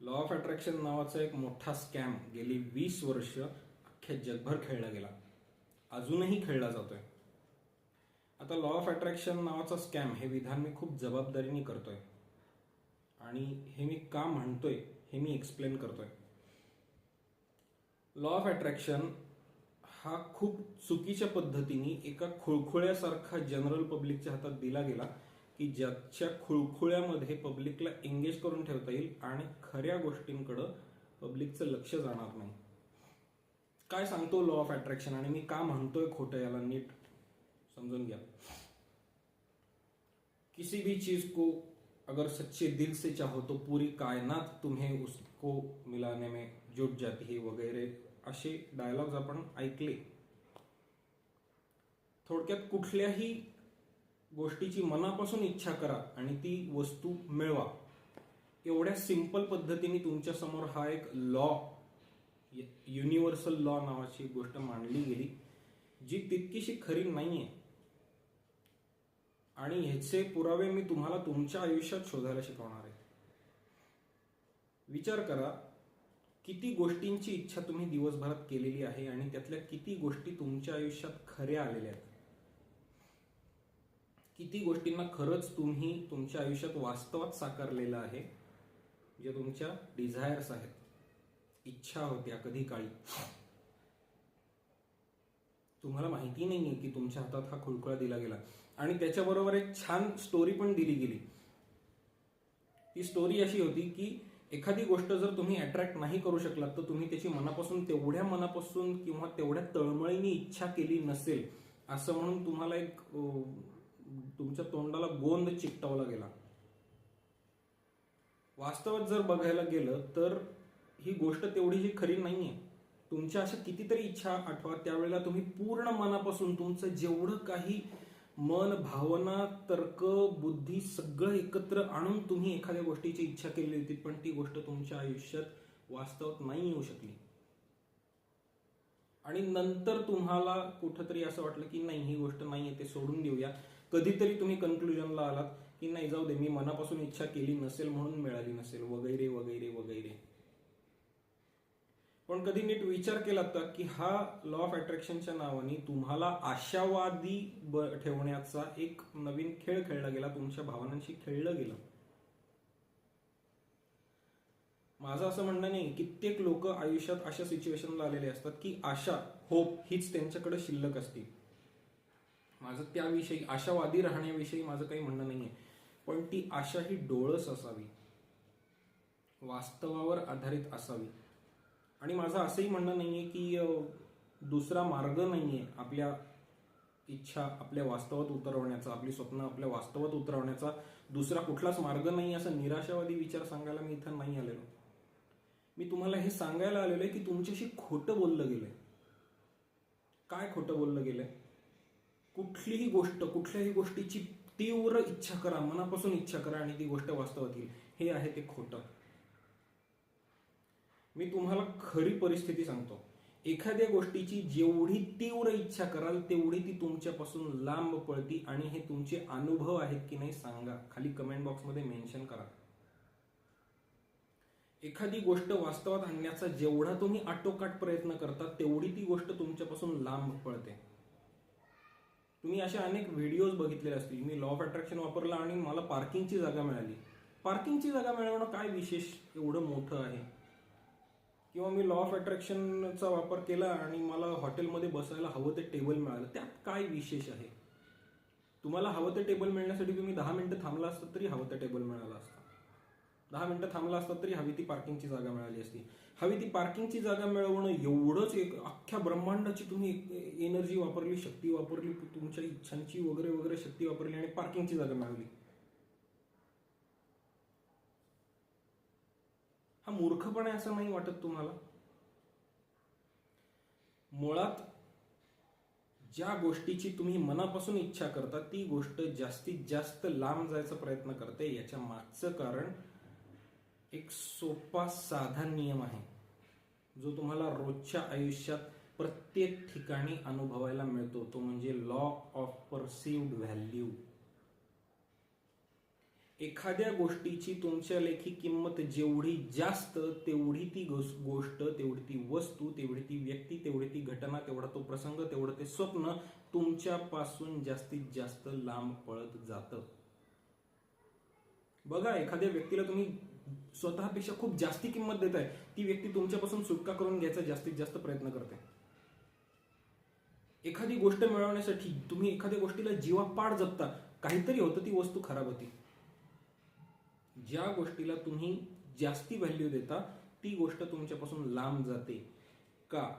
Law of attraction नावाचा एक मोठा स्कॅम गेली वीस वर्ष अख्ख्या जगभर खेळला गेला. अजूनही खेळला जातोय. आता लॉ ऑफ अट्रॅक्शन नावाचा स्कॅम हे विधान मी खूप जबाबदारीने करतोय. आणि हे मी का म्हणतोय हे मी एक्सप्लेन करतोय. लॉ ऑफ अट्रॅक्शन हा खूप चुकीच्या पद्धतीने एका खुळखुळ्यासारखा जनरल पब्लिकच्या हातात दिला गेला. की ज्याच्या खुळखुळ्यामध्ये पब्लिकला एंगेज करून ठेवता येईल आणि खऱ्या गोष्टींकडं पब्लिकचं लक्ष जाणार नाही. काय सांगतो लॉ ऑफ अट्रॅक्शन आणि मी का म्हणतोय खोटं याला नीट समजून घ्या. किसी भी चीज को अगर सच्चे दिल से चाहो तो पूरी कायनात तुम्हें उसको मिलाने में जुट जाती है वगैरे असे डायलॉग्स आपण ऐकले. थोडक्यात कुठल्याही गोष्टीची मनापासून इच्छा करा आणि ती वस्तू मिळवा. एवढ्या सिंपल पद्धतीने तुमच्यासमोर हा एक लॉ युनिव्हर्सल लॉ नावाची गोष्ट मांडली गेली जी तितकीशी खरी नाहीये. आणि ह्याचे पुरावे मी तुम्हाला तुमच्या आयुष्यात शोधायला शिकवणार आहे. विचार करा किती गोष्टींची इच्छा तुम्ही दिवसभरात केलेली आहे आणि त्यातल्या किती गोष्टी तुमच्या आयुष्यात खऱ्या आलेल्या आहेत? किती गोष्टींना खरंच तुम्ही तुमच्या आयुष्यात वास्तवात साकारलेलं आहे जे तुमच्या डिझायर्स आहेत. इच्छा होत्या कधी काळी. तुम्हाला माहिती नाहीये की तुमच्या हातात हा खुळखुळा दिला गेला. आणि त्याच्याबरोबर एक छान स्टोरी पण दिली गेली. ती स्टोरी अशी होती की एखादी गोष्ट जर तुम्ही अट्रॅक्ट नाही करू शकलात तर तुम्ही त्याची मनापासून तेवढ्या मनापासून किंवा तेवढ्या तळमळीने इच्छा केली नसेल असं म्हणून तुम्हाला एक तुमच्या तोंडाला गोंद चिकटवला गेला. वास्तवात जर बघायला गेलं तर ही गोष्ट तेवढीही खरी नाहीये. तुमच्या अशा कितीतरी इच्छा आठवा त्यावेळेला तुम्ही पूर्ण मनापासून तुमचं जेवढं काही मन भावना तर्क बुद्धी सगळं एकत्र आणून तुम्ही एखाद्या गोष्टीची इच्छा केली होती पण ती गोष्ट तुमच्या आयुष्यात वास्तवात नाही येऊ शकली. आणि नंतर तुम्हाला कुठंतरी असं वाटलं की नाही ही गोष्ट नाहीये ते सोडून देऊया. कधीतरी तुम्ही कन्क्लुजनला आलात की नाही जाऊ दे मी मनापासून इच्छा केली नसेल म्हणून मिळाली नसेल वगैरे वगैरे वगैरे. पण कधी नीट विचार केला तर की हा लॉ ऑफ अट्रॅक्शनच्या नावाने तुम्हाला आशावादी ठेवण्याचा एक नवीन खेळ खेळला गेला तुमच्या भावनांशी खेळलं गेलं. माझं असं म्हणणं नाही कित्येक लोक आयुष्यात अशा सिच्युएशनला आलेले असतात की आशा होप हीच त्यांच्याकडे शिल्लक असते. माझं त्याविषयी आशावादी राहण्याविषयी माझं काही म्हणणं नाहीये. पण ती आशा ही डोळस असावी. वास्तवावर आधारित असावी. आणि माझं असंही म्हणणं नाहीये की दुसरा मार्ग नाहीये आपल्या इच्छा आपल्या वास्तवात उतरवण्याचा आपली स्वप्न आपल्या वास्तवात उतरवण्याचा. दुसरा कुठलाच मार्ग नाही असा निराशावादी विचार सांगायला मी इथं नाही आलेलो. मी तुम्हाला हे सांगायला आलेलो आहे की तुमच्याशी खोटं बोललं गेलंय. काय खोटं बोललं गेलंय? कुठलीही गोष्ट कुठल्याही गोष्टीची तीव्र इच्छा करा मनापासून इच्छा करा आणि ती गोष्ट वास्तवात येईल. हे आहे ते खोटं. मी तुम्हाला खरी परिस्थिती सांगतो. एखाद्या गोष्टीची जेवढी तीव्र इच्छा कराल तेवढी ती तुमच्यापासून लांब पळती आणि हे तुमचे अनुभव आहेत की नाही सांगा. खाली कमेंट बॉक्समध्ये मेन्शन करा. एखादी गोष्ट वास्तवात आणण्याचा जेवढा तुम्ही आटोकाट प्रयत्न करता तेवढी ती गोष्ट तुमच्यापासून लांब पळते. तुम्ही अशा अनेक व्हिडिओज बघितलेले असतील. मी लॉ ऑफ अट्रॅक्शन वापरला आणि मला पार्किंगची जागा मिळाली. पार्किंगची जागा मिळवणं काय विशेष? एवढं मोठं आहे. किंवा मी लॉ ऑफ अट्रॅक्शनचा वापर केला आणि मला हॉटेलमध्ये बसायला हवं ते टेबल मिळालं. त्यात काय विशेष आहे? तुम्हाला हवं ते टेबल मिळण्यासाठी तुम्ही दहा मिनिटं थांबला असतं तरी हवं ते टेबल मिळालं असतं. दहा मिनिटं थांबला असतात तरी हवी ती पार्किंगची जागा मिळाली असती. हवी ती पार्किंगची जागा मिळवणं एवढंच एक अख्ख्या ब्रह्मांडाची तुम्ही एनर्जी वापरली शक्ती वापरली तुमच्या इच्छांची वगैरे वगैरे शक्ती वापरली आणि पार्किंगची जागा मिळवली हा मूर्खपणा असं नाही वाटत तुम्हाला? मुळात ज्या गोष्टीची तुम्ही मनापासून इच्छा करता ती गोष्ट जास्तीत जास्त लांब जायचा प्रयत्न करते याच्या मागचं कारण एक सोपा साधा नियम आहे जो तुम्हाला रोजच्या आयुष्यात प्रत्येक ठिकाणी अनुभवायला मिळतो. तो म्हणजे लॉ ऑफ परसिव्ड व्हॅल्यू एखाद्या गोष्टीची तुमच्या लेखी किंमत जेवढी जास्त तेवढी ती गोष्ट तेवढी ती वस्तू तेवढी ती व्यक्ती तेवढी ती घटना तेवढा तो प्रसंग तेवढं ते स्वप्न तुमच्यापासून जास्तीत जास्त लांब पळत जातं. बघा एखाद्या व्यक्तीला तुम्ही स्वतःपेक्षा खूप जास्ती किंमत देताय. ती व्यक्ती तुमच्यापासून सुटका करून घ्यायचा जास्तीत जास्त प्रयत्न करते. एखादी गोष्ट मिळवण्यासाठी तुम्ही एखाद्या गोष्टीला जीवापाड जपता. काहीतरी होतं ती वस्तू खराब होती. ज्या गोष्टीला तुम्ही जास्ती व्हॅल्यू देता ती गोष्ट तुमच्यापासून लांब जाते. का?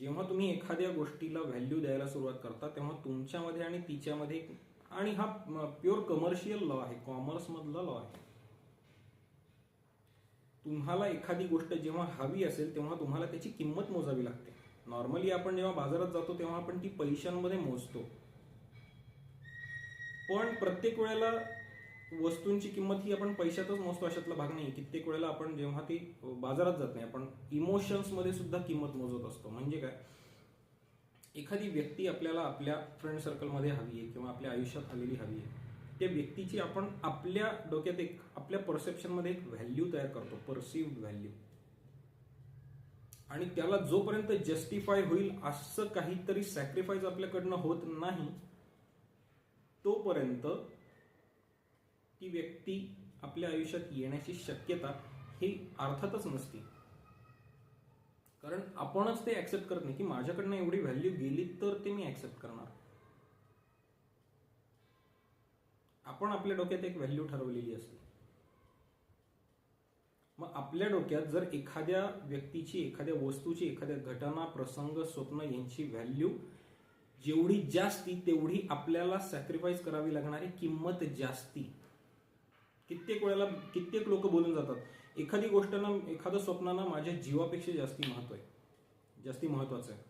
जेव्हा तुम्ही एखाद्या गोष्टीला व्हॅल्यू द्यायला सुरुवात करता तेव्हा तुमच्यामध्ये आणि तिच्यामध्ये आणि हा प्युअर कमर्शियल लॉ आहे. कॉमर्स मधला लॉ आहे. तुम्हाला एखादी गोष्ट जेव्हा हवी असेल तेव्हा तुम्हाला त्याची किंमत मोजावी लागते. नॉर्मली आपण जेव्हा बाजारात जातो तेव्हा आपण ती पैशांमध्ये मोजतो. पण प्रत्येक वेळेला वस्तूंची किंमत ही आपण पैशातच मोजतो अशातला भाग नाही. कित्येक वेळेला आपण जेव्हा ती बाजारात जात नाही आपण इमोशन्समध्ये सुद्धा किंमत मोजत असतो. म्हणजे काय? एखादी व्यक्ती आपल्याला आपल्या फ्रेंड सर्कलमध्ये हवी आहे किंवा आपल्या आयुष्यात आलेली हवी आहे. त्या व्यक्तीची आपण आपल्या डोक्यात एक आपल्या परसेप्शनमध्ये एक व्हॅल्यू तयार करतो परसिव्ह व्हॅल्यू आणि त्याला जोपर्यंत जस्टिफाय होईल असं काहीतरी सॅक्रिफाईस आपल्याकडनं होत नाही तोपर्यंत ती व्यक्ती आपल्या आयुष्यात येण्याची शक्यता ही अर्थातच नसती. कारण आपणच ते ऍक्सेप्ट करत नाही. की माझ्याकडनं एवढी व्हॅल्यू गेली तर ते मी ऍक्सेप्ट करणार. आपण आपल्या डोक्यात एक व्हॅल्यू ठरवलेली असते मग आपल्या डोक्यात जर एखाद्या व्यक्तीची एखाद्या वस्तूची एखाद्या घटना प्रसंग स्वप्न यांची व्हॅल्यू जेवढी जास्ती तेवढी आपल्याला सॅक्रिफाईस करावी लागणारी किंमत जास्ती. कित्येक वेळेला कित्येक लोक बोलून जातात एखादी गोष्ट ना एखादं स्वप्न ना माझ्या जीवापेक्षा जास्ती महत्त्व आहे. जास्ती महत्वाचं आहे.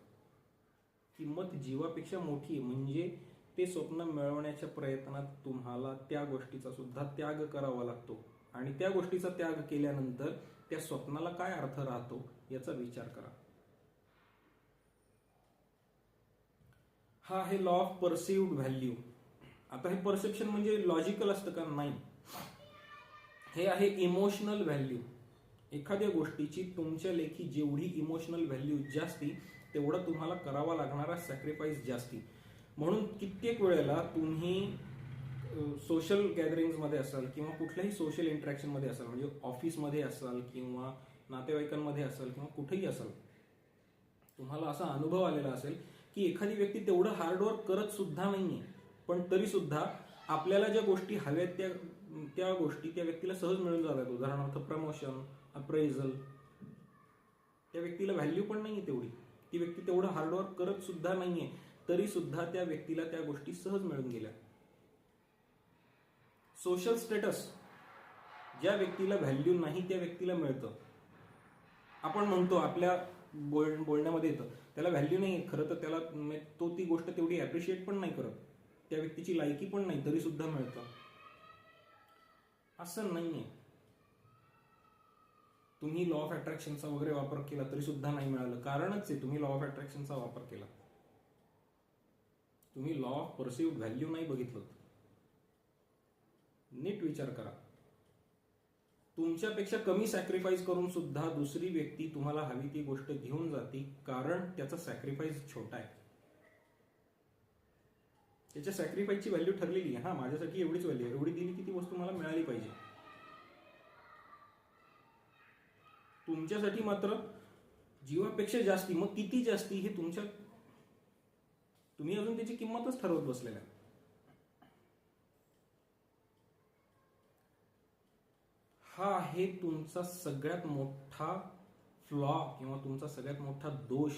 किंमत जीवापेक्षा मोठी आहे. म्हणजे ते स्वप्न मिळवण्याच्या प्रयत्नात तुम्हाला त्या गोष्टीचा सुद्धा त्याग करावा लागतो. आणि त्या गोष्टीचा त्याग केल्यानंतर त्या स्वप्नाला काय अर्थ राहतो याचा विचार करा. हा आहे लॉ ऑफ परसिव्ड व्हॅल्यू आता हे परसेप्शन म्हणजे लॉजिकल असतं का? नाही. हे आहे इमोशनल व्हॅल्यू एखाद्या गोष्टीची तुमच्या लेखी जेवढी इमोशनल व्हॅल्यू जास्ती तेवढा तुम्हाला करावा लागणारा सॅक्रिफाईस जास्ती. म्हणून कित्येक वेळेला तुम्ही सोशल गॅदरिंगमध्ये असाल किंवा कुठल्याही सोशल इंटरॅक्शनमध्ये असाल म्हणजे ऑफिसमध्ये असाल किंवा नातेवाईकांमध्ये असाल किंवा कुठेही असाल तुम्हाला असा अनुभव आलेला असेल की एखादी व्यक्ती तेवढं हार्डवर्क करत सुद्धा नाहीये पण तरी सुद्धा आपल्याला ज्या गोष्टी हव्यात त्या त्या गोष्टी त्या व्यक्तीला सहज मिळून जातात. उदाहरणार्थ प्रमोशन अप्रेझल त्या व्यक्तीला व्हॅल्यू पण नाहीये तेवढी. ती व्यक्ती तेवढं हार्डवर्क करत सुद्धा नाहीये. तरी सुद्धा त्या व्यक्तीला त्या गोष्टी सहज मिळून गेल्या. सोशल स्टेटस ज्या व्यक्तीला व्हॅल्यू नाही त्या व्यक्तीला मिळतं. आपण म्हणतो आपल्या बोल बोलण्यामध्ये येतं. त्याला व्हॅल्यू नाही खरं तर त्याला म्हणजे तो ती गोष्ट तेवढी ॲप्रिशिएट पण नाही करत. त्या व्यक्तीची लायकी पण नाही तरी सुद्धा मिळतं. असं नाही आहे तुम्ही लॉ ऑफ अट्रॅक्शनचा वगैरे वापर केला तरी सुद्धा नाही मिळालं. कारणच आहे तुम्ही लॉ ऑफ अट्रॅक्शनचा वापर केला. तुम्ही लॉ ऑफ परसिव्ह व्हॅल्यू नाही बघितलं नीट विचार करा. तुमच्यापेक्षा कमी सॅक्रिफाईस करून सुद्धा दुसरी व्यक्ती तुम्हाला हवी ती गोष्ट घेऊन जाते कारण त्याचा सॅक्रिफाईस छोटा आहे. त्याच्या सॅक्रिफाईसची व्हॅल्यू ठरलेली आहे. हा माझ्यासाठी एवढीच व्हॅल्यू आहे. एवढी दिली की ती वस्तू मला मिळाली पाहिजे. तुमच्यासाठी मात्र जीवापेक्षा जास्ती मग किती जास्ती हे तुमच्या तुम्ही अजून त्याची किंमतच ठरवत बसलेला हा आहे तुमचा सगळ्यात मोठा फ्लॉ किंवा तुमचा सगळ्यात मोठा दोष.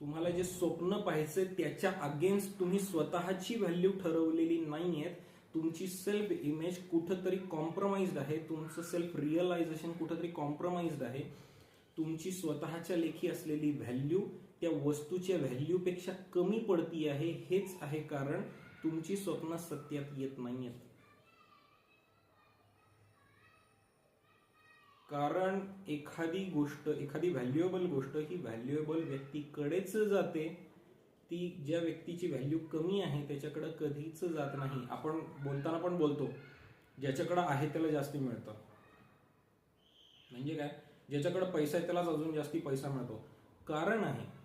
तुम्हाला जे स्वप्न पाहायचे त्याच्या अगेन्स्ट तुम्ही स्वतःची व्हॅल्यू ठरवलेली नाहीयेत. तुमची सेल्फ इमेज कुठंतरी कॉम्प्रोमाइज्ड आहे. तुमचं सेल्फ रिअलायझेशन कुठंतरी कॉम्प्रोमाइज्ड आहे. तुमची स्वतःच्या लेखी असलेली व्हॅल्यू त्या वस्तूच्या व्हॅल्यूपेक्षा कमी पडती आहे हेच आहे कारण तुमची स्वप्न सत्यात येत नाहीयेत. कारण एखादी गोष्ट एखादी व्हॅल्युएबल गोष्ट ही व्हॅल्युएबल व्यक्तीकडेच जाते. ती ज्या व्यक्तीची व्हॅल्यू कमी आहे त्याच्याकडे कधीच जात नाही. आपण बोलताना पण बोलतो ज्याच्याकडं आहे त्याला जास्ती मिळतं. म्हणजे काय? ज्याच्याकडे पैसा आहे त्यालाच अजून जास्ती पैसा मिळतो. कारण आहे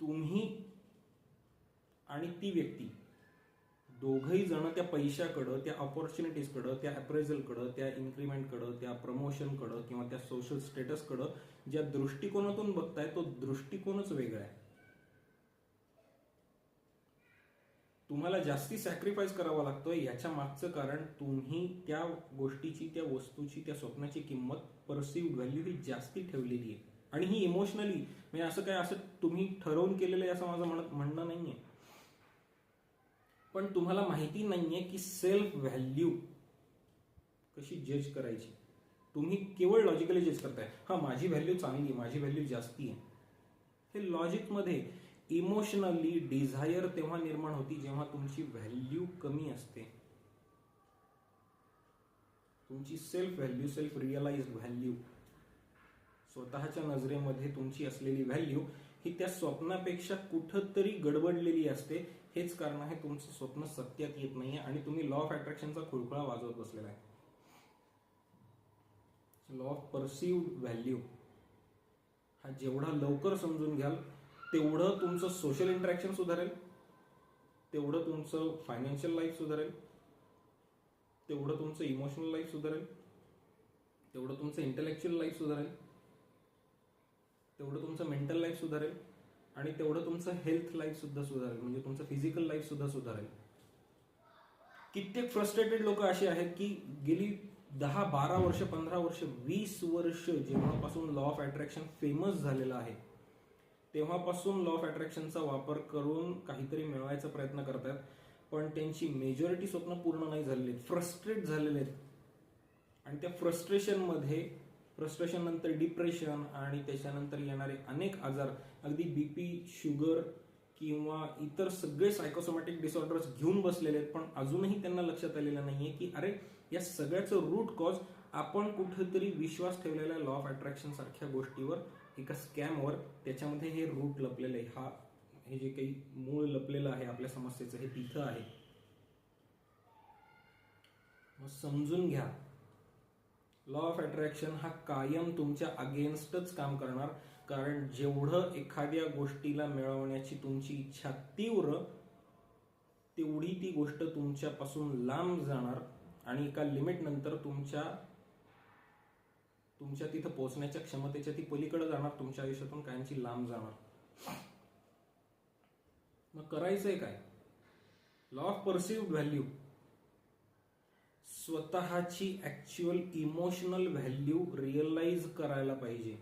तुम्ही आणि ती व्यक्ती दोघही जण त्या पैशाकडं त्या ऑपॉर्च्युनिटीजकडं त्या अप्रेझलकडं त्या इन्क्रीमेंटकडं त्या प्रमोशनकडं किंवा त्या सोशल स्टेटसकडं ज्या दृष्टिकोनातून बघताय तो दृष्टिकोनच वेगळा आहे. तुम्हाला जास्ती सॅक्रिफाईस करावा लागतोय याच्या मागचं कारण तुम्ही त्या गोष्टीची त्या वस्तूची त्या स्वप्नाची किंमत परसिव्ह व्हॅल्यू ही जास्ती ठेवलेली आहे. आणि ही इमोशनली म्हणजे असं काय असं तुम्ही ठरवून केलेलं आहे असं माझं म्हणत म्हणणं नाहीये. पण तुम्हाला माहिती नाहीये की सेल्फ व्हॅल्यू कशी जज करायची. तुम्ही केवळ लॉजिकली जज करताय. हा माझी व्हॅल्यू चांगली आहे, माझी व्हॅल्यू जास्ती आहे. हे लॉजिकमध्ये इमोशनली डिझायर तेव्हा निर्माण होती जेव्हा तुमची व्हॅल्यू कमी असते. तुमची self value self realise value स्वतःच्या नजरेमध्ये तुमची असलेली व्हॅल्यू ही त्या स्वप्नापेक्षा कुठंतरी गडबडलेली असते. हेच कारण आहे तुमचं स्वप्न सत्यात येत नाहीये आणि तुम्ही लॉ ऑफ अट्रॅक्शनचा खुळखुळा वाजवत बसलेला आहे. लॉ ऑफ परसिव्ह व्हॅल्यू हा जेवढा लवकर समजून घ्याल तेवढं तुमचं सोशल इंटरॅक्शन सुधारेल. तेवढं तुमचं फायनान्शियल लाईफ सुधारेल. तेवढं तुमचं इमोशनल लाईफ सुधारेल. तेवढं तुमचं इंटेलेक्च्युअल लाईफ सुधारेल. तेवढं तुमचं मेंटल लाईफ सुधारेल आणि तेवढं तुमचं हेल्थ लाईफ सुद्धा सुधारेल. म्हणजे तुमचं फिजिकल लाईफ सुद्धा सुधारेल. कित्येक फ्रस्ट्रेटेड लोक असे आहेत की गेली दहा बारा वर्ष पंधरा वर्ष वीस वर्ष जेव्हापासून लॉ ऑफ अट्रॅक्शन फेमस झालेलं आहे तेव्हापासून लॉ ऑफ अट्रॅक्शनचा वापर करून काहीतरी मिळवायचा प्रयत्न करतात पण त्यांची मेजॉरिटी स्वप्न पूर्ण नाही झालेली आहेत. फ्रस्ट्रेट झालेले आहेत. आणि त्या फ्रस्ट्रेशनमध्ये फ्रस्ट्रेशन नंतर डिप्रेशन आणि त्याच्यानंतर येणारे अनेक आजार. अगदी बीपी शुगर किंवा इतर सगळे सायकोसोमॅटिक डिसऑर्डर्स घेऊन बसलेले आहेत. पण अजूनही त्यांना लक्षात आलेलं नाहीये की अरे या सगळ्याचं रूट कॉज आपण कुठेतरी विश्वास ठेवलेल्या लॉ ऑफ अट्रॅक्शन सारख्या गोष्टीवर एका स्कॅमवर त्याच्यामध्ये हे रूट लपलेलं आहे. हा हे जे काही मूळ लपलेलं आहे आपल्या समस्येचं हे तिथं आहे. मग समजून घ्या. लॉ ऑफ अट्रॅक्शन हा कायम तुमच्या अगेन्स्टच काम करणार. कारण जेवढं एखाद्या गोष्टीला मिळवण्याची तुमची इच्छा तीव्र तेवढी ती गोष्ट तुमच्यापासून लांब जाणार आणि एका लिमिट नंतर तुमच्या तुमच्या तिथं पोहोचण्याच्या क्षमतेच्या ती पलीकडे जाणार तुमच्या आयुष्यातून कायमची लांब जाणार. मग करायचंय काय? लॉ ऑफ परसिव्ह व्हॅल्यू स्वतःची ऍक्च्युअल इमोशनल व्हॅल्यू रिअलाइज करायला पाहिजे.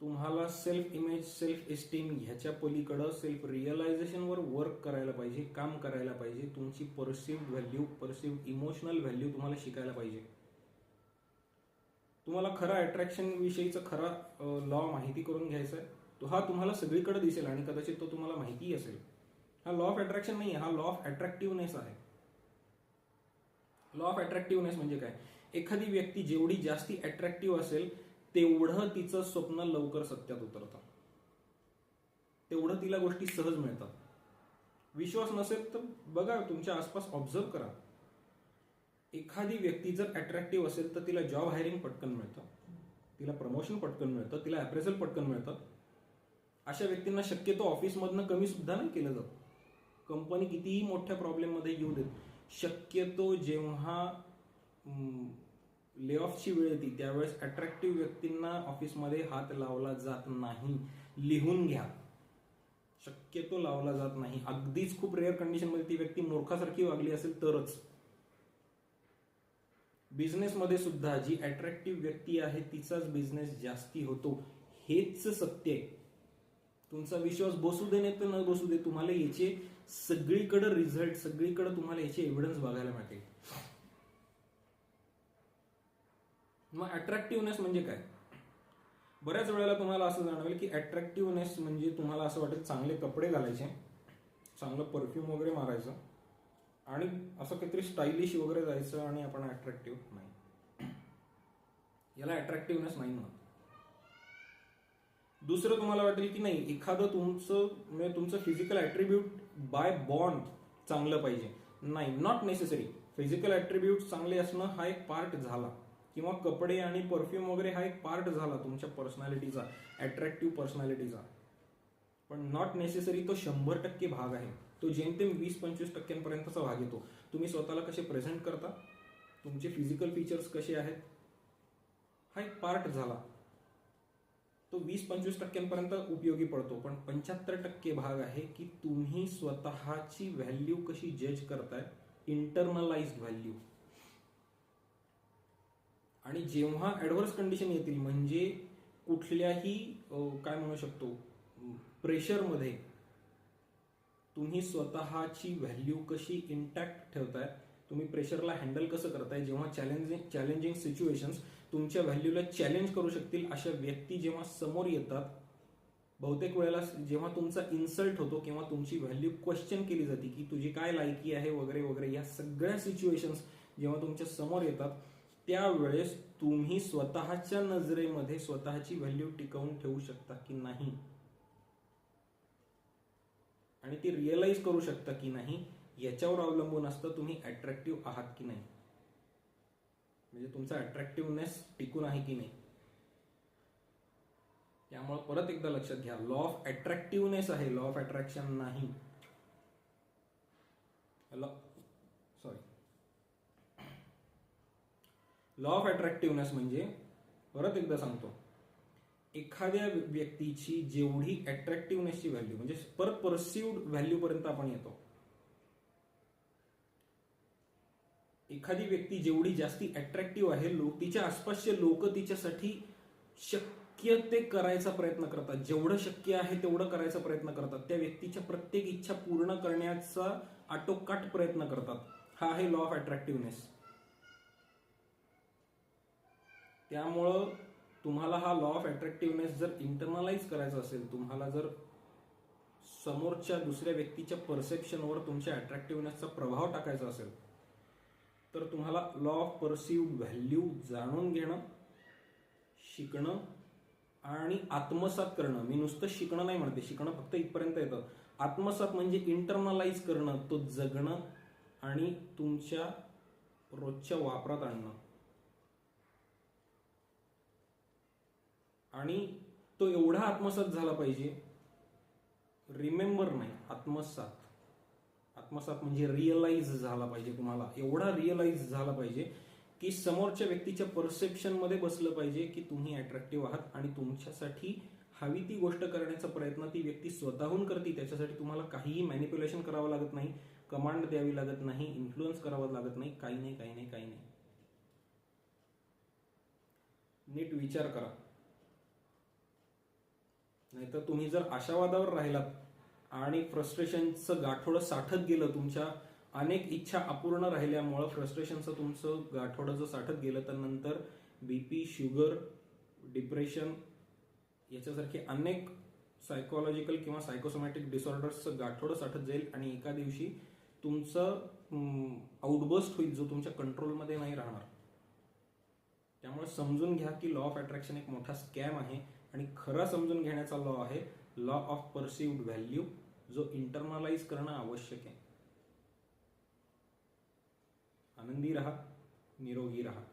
तुम्हाला सेल्फ इमेज सेल्फ एस्टीम ह्याच्या पलीकडं सेल्फ रिअलायझेशनवर वर्क करायला पाहिजे काम करायला पाहिजे. तुमची perceive value perceive emotional value तुम्हाला शिकायला पाहिजे. तुम्हाला खरा अट्रॅक्शन विषयीचा खरा लॉ माहिती करून घ्यायचा आहे. तो हा तुम्हाला सगळीकडे दिसेल आणि कदाचित तो तुम्हाला माहिती असेल. हा लॉ ऑफ अट्रॅक्शन नाही हा लॉ ऑफ अट्रॅक्टिव्हनेस आहे. लॉ ऑफ अट्रॅक्टिव्हनेस म्हणजे काय? एखादी व्यक्ती जेवढी जास्ती अट्रॅक्टिव्ह असेल तेवढं तिचं स्वप्न लवकर सत्यात उतरतं. तेवढं तिला गोष्टी सहज मिळतात. विश्वास नसेल तर बघा तुमच्या आसपास ऑब्झर्व करा. एखादी व्यक्ती जर अट्रॅक्टिव्ह असेल तर तिला जॉब हायरिंग पटकन मिळतं. तिला प्रमोशन पटकन मिळतं. तिला अप्रेझल पटकन मिळतं. अशा व्यक्तींना शक्यतो ऑफिसमधनं कमी सुद्धा नाही केलं जातं. कंपनी कितीही मोठ्या प्रॉब्लेममध्ये येऊ देत शक्यतो जेव्हा ले ऑफची वेळ येते त्यावेळेस अट्रॅक्टिव्ह व्यक्तींना ऑफिसमध्ये हात लावला जात नाही. लिहून घ्या. शक्यतो लावला जात नाही. अगदीच खूप रेअर कंडिशनमध्ये ती व्यक्ती मूर्खासारखी वागली असेल तरच. बिझनेसमध्ये सुद्धा जी अट्रॅक्टिव्ह व्यक्ती आहे तिचाच बिझनेस जास्ती होतो. हेच सत्य आहे. तुमचा विश्वास बसू दे नाही तर न बसू दे तुम्हाला याचे सगळीकडे रिझल्ट सगळीकडे तुम्हाला याचे एव्हिडन्स बघायला मिळतील. मग अट्रॅक्टिव्हनेस म्हणजे काय? बऱ्याच वेळेला तुम्हाला असं जाणवेल की अट्रॅक्टिव्हनेस म्हणजे तुम्हाला असं वाटेल चांगले कपडे घालायचे चांगलं परफ्यूम वगैरे मारायचं आणि असं काहीतरी स्टायलिश वगैरे जायचं आणि आपण अट्रॅक्टिव्ह नाही. याला अट्रॅक्टिव्हनेस नाही म्हणत दुसरं तुम्हाला वाटेल की नाही एखादं तुमचं म्हणजे तुमचं फिजिकल ॲट्रिब्यूट बाय बॉन्ड चांगलं पाहिजे. नाही नॉट नेसेसरी फिजिकल ॲट्रिब्यूट चांगले असणं हा एक पार्ट झाला. किंवा कपडे आणि परफ्यूम वगैरे हा एक पार्ट झाला तुमच्या पर्सनॅलिटीचा अट्रॅक्टिव्ह पर्सनॅलिटीचा पण नॉट नेसेसरी तो शंभर टक्के भाग आहे. तो जेमतेम वीस पंचवीस टक्क्यांपर्यंतचा भाग येतो. तुम्ही स्वतःला कसे प्रेझेंट करता? तुमचे फिजिकल फीचर्स कसे आहेत? हा एक पार्ट झाला. तो वीस पंचवीस टक्क्यांपर्यंत उपयोगी पडतो. पण पंच्याहत्तर टक्के भाग आहे की तुम्ही स्वतःची व्हॅल्यू कशी जज करताय? इंटरनलाइज व्हॅल्यू आणि जेव्हा ऍडव्हर्स कंडिशन येतील म्हणजे कुठल्याही काय म्हणू शकतो प्रेशरमध्ये तुम्ही स्वतःची व्हॅल्यू कशी इंटॅक्ट ठेवताय? तुम्ही प्रेशरला हँडल कसं करताय? जेव्हा चॅलेंजिंग चॅलेंजिंग सिच्युएशन्स तुमच्या व्हॅल्यूला चॅलेंज करू शकतील अशा व्यक्ती जेव्हा समोर येतात बहुतेक वेळेला जेव्हा तुमचा इन्सल्ट होतो किंवा तुमची व्हॅल्यू क्वेश्चन केली जाते की तुझी काय लायकी आहे वगैरे वगैरे या सगळ्या सिच्युएशन्स जेव्हा तुमच्यासमोर येतात त्यावेळेस तुम्ही स्वतःच्या नजरेमध्ये स्वतःची व्हॅल्यू टिकवून ठेवू शकता की नाही. आणि ती रिअलाइज करू शकता की नाही याच्यावर अवलंबून असतं तुम्ही अट्रॅक्टिव्ह आहात की नाही. म्हणजे तुमचा अट्रॅक्टिव्हनेस टिकून आहे की नाही? त्यामुळे परत एकदा लक्षात घ्या लॉ ऑफ अट्रॅक्टिव्हनेस आहे लॉ ऑफ अट्रॅक्शन नाही. Law sorry law of attractiveness म्हणजे परत एकदा सांगतो एखाद्या व्यक्तीची जेवढी अट्रॅक्टिव्हनेसची व्हॅल्यू म्हणजे पर परसिव्ड व्हॅल्यू पर्यंत आपण येतो. एखादी व्यक्ती जेवढी जास्ती अट्रॅक्टिव्ह आहे लोक तिच्या आसपासचे लोक तिच्यासाठी शक्य ते करायचा प्रयत्न करतात. जेवढं शक्य आहे तेवढं करायचा प्रयत्न करतात. त्या व्यक्तीच्या प्रत्येक इच्छा पूर्ण करण्याचा आटोकाट प्रयत्न करतात. हा आहे लॉ ऑफ अट्रॅक्टिव्हनेस त्यामुळं तुम्हाला हा लॉ ऑफ अट्रॅक्टिव्हनेस जर इंटरनलाइज करायचा असेल तुम्हाला जर समोरच्या दुसऱ्या व्यक्तीच्या परसेप्शनवर तुमच्या अट्रॅक्टिव्हनेसचा प्रभाव टाकायचा असेल तर तुम्हाला लॉ ऑफ परसिव्ह व्हॅल्यू जाणून घेणं शिकणं आणि आत्मसात करणं. मी नुसतं शिकणं नाही म्हणते शिकणं फक्त इथपर्यंत येतं. आत्मसात म्हणजे इंटरनलाइज करणं तो जगणं आणि तुमच्या रोजच्या वापरात आणणं. आणि तो एवढा आत्मसात झाला पाहिजे रिमेंबर नाही आत्मसात. आत्मसात म्हणजे रिअलाइज झाला पाहिजे तुम्हाला एवढा रिअलाइज झाला पाहिजे की समोरच्या व्यक्तीच्या परसेप्शनमध्ये बसलं पाहिजे की तुम्ही अट्रॅक्टिव्ह आहात आणि तुमच्यासाठी हवी ती गोष्ट करण्याचा प्रयत्न ती व्यक्ती स्वतःहून करते त्याच्यासाठी तुम्हाला काहीही मॅनिप्युलेशन करावं लागत नाही कमांड द्यावी लागत नाही इन्फ्लुअन्स करावं लागत नाही काही नाही काही नाही काही नाही. नीट विचार करा. नाहीतर तुम्ही जर आशावादावर राहिलात आणि फ्रस्ट्रेशनचं गाठोडं साठत गेलं तुमच्या अनेक इच्छा अपूर्ण राहिल्यामुळं फ्रस्ट्रेशनचं तुमचं गाठोडं जर साठत गेलं तर नंतर बीपी शुगर डिप्रेशन याच्यासारखे अनेक सायकोलॉजिकल किंवा सायकोसोमॅटिक डिसऑर्डर्सचं गाठोडं साठत जाईल आणि एका दिवशी तुमचं आउटबस्ट होईल जो तुमच्या कंट्रोलमध्ये नाही राहणार. त्यामुळे समजून घ्या की लॉ ऑफ अट्रॅक्शन एक मोठा स्कॅम आहे आणि खरा समजून घेण्याचा लॉ आहे लॉ ऑफ परसिव्ड व्हॅल्यू जो इंटरनलाइज करणं आवश्यक आहे. आनंदी रहा निरोगी राहा.